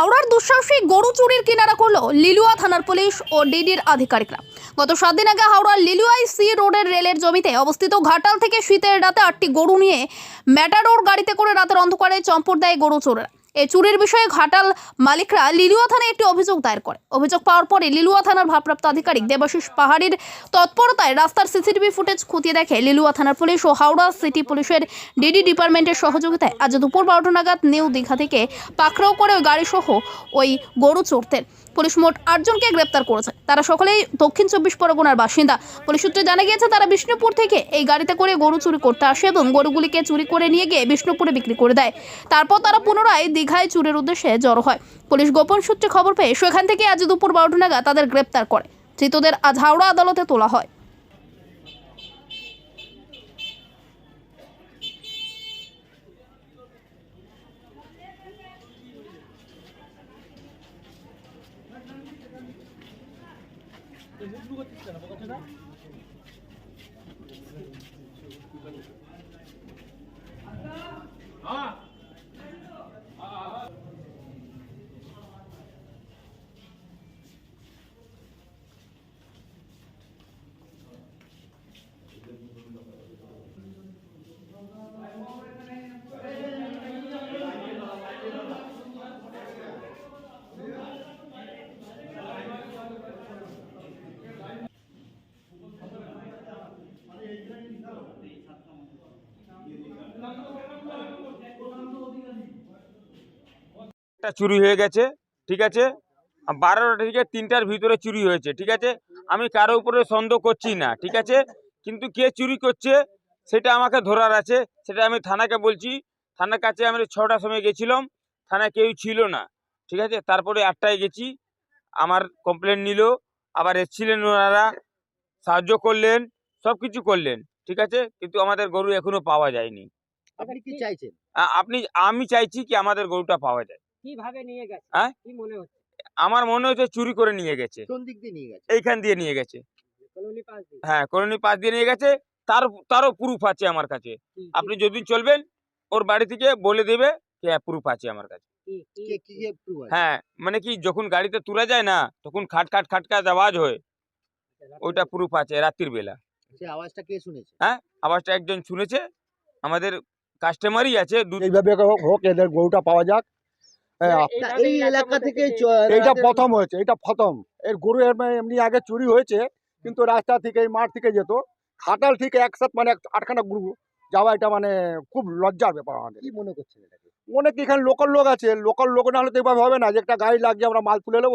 হাওড়ার দুঃসাহসিক গরু চুরির কিনারা করল লিলুয়া থানার পুলিশ ও ডিডির আধিকারিকরা। গত সাত দিন আগে হাওড়ার লিলুয়াই সি রোডের রেলের জমিতে অবস্থিত ঘাটাল থেকে শীতের রাতে আটটি গরু নিয়ে ম্যাটাডোর গাড়িতে করে রাতের অন্ধকারে চম্পট দেয় গরু চোরেরা। এই চুরির বিষয়ে ঘাটাল মালিকরা লিলুয়া থানায় একটি অভিযোগ দায়ের করে। অভিযোগ পাওয়ার পরে লিলুয়া থানার ভারপ্রাপ্ত আধিকারিক দেবাশিস পাহাড়ির তৎপরতায় রাস্তার সিসিটিভি ফুটেজ খতিয়ে দেখে লিলুয়া থানার পুলিশ ও হাওড়া সিটি পুলিশের ডিডি ডিপার্টমেন্টের সহযোগিতায় আজ দুপুর বারোটা নাগাদ নিউ দীঘা থেকে পাকড়াও করে ওই গাড়িসহ ওই গরু চোরদের পুলিশ মোট আটজনকে গ্রেপ্তার করেছে। তারা সকলেই দক্ষিণ চব্বিশ পরগনার বাসিন্দা। পুলিশ সূত্রে জানা গিয়েছে, তারা বিষ্ণুপুর থেকে এই গাড়িতে করে গরু চুরি করতে আসে এবং গরুগুলিকে চুরি করে নিয়ে গিয়ে বিষ্ণুপুরে বিক্রি করে দেয়। তারপর তারা পুনরায় দীঘায় চুরির উদ্দেশ্যে জড়ো হয়। পুলিশ গোপন সূত্রে খবর পেয়ে সেখান থেকে আজ দুপুর বারোটা নাগাদ তাদের গ্রেপ্তার করে। ধৃতদের আজ হাওড়া আদালতে তোলা হয়। একটা চুরি হয়ে গেছে ঠিক আছে? বারোটা থেকে তিনটার ভিতরে চুরি হয়েছে ঠিক আছে? আমি কারও উপরে সন্দেহ করছি না ঠিক আছে? কিন্তু কে চুরি করছে সেটা আমাকে ধরার আছে সেটা আমি থানাকে বলছি। থানার কাছে আমি ছটার সময় গেছিলাম থানায় কেউ ছিল না ঠিক আছে? তারপরে আটটায় গেছি আমার কমপ্লেন নিল আবার এসছিলেন ওনারা সাহায্য করলেন সব কিছু করলেন ঠিক আছে? কিন্তু আমাদের গরু এখনও পাওয়া যায়নি। আপনি কি চাইছেন? আপনি আমি চাইছি কি আমাদের গরুটা পাওয়া যায়। কীভাবে নিয়ে গেছে? হ্যাঁ? কি মনে হচ্ছে? আমার মনে হচ্ছে চুরি করে নিয়ে গেছে। কোন দিক দিয়ে নিয়ে গেছে? এইখান দিয়ে নিয়ে গেছে। কলোনি পাশ দিয়ে। হ্যাঁ কলোনি পাশ দিয়ে নিয়ে গেছে। তার তারও প্রুফ আছে আমার কাছে। আপনি যদি চলবেন ওর বাড়ি থেকে বলে দেবে যে হ্যাঁ প্রুফ আছে আমার কাছে। কি- কি- কে কি কে proof আছে? হ্যাঁ মানে কি যখন গাড়িতে তুলে যায় না তখন খাট খাট খাটকাট আওয়াজ হয়। ওইটা প্রুফ আছে রাত্রির বেলা। আওয়াজটা কে শুনেছে? আওয়াজটা একজন শুনেছে। আমাদের কাস্টমারই আছে এইভাবে হোক হোক এদের গরুটা পাওয়া যাক হ্যাঁ, মানে তা এইভাবে এই এলাকা থেকে এইটা প্রথম হয়েছে এটা প্রথম। এর গরু এর মানে এমনি আগে চুরি হয়েছে কিন্তু রাস্তা থেকে এই মাঠ থেকে যেত। খাটাল থেকে একসাথে মানে আটখানা গরু যাওয়া এটা মানে খুব লজ্জার ব্যাপার আমাদের। কি মনে করছেন এটাকে? অনেক এখানে লোকাল লোক আছে লোকাল লোক না হলে তো এভাবে হবে না যে একটা গাড়ি লাগিয়ে আমরা মাল তুলে নেব।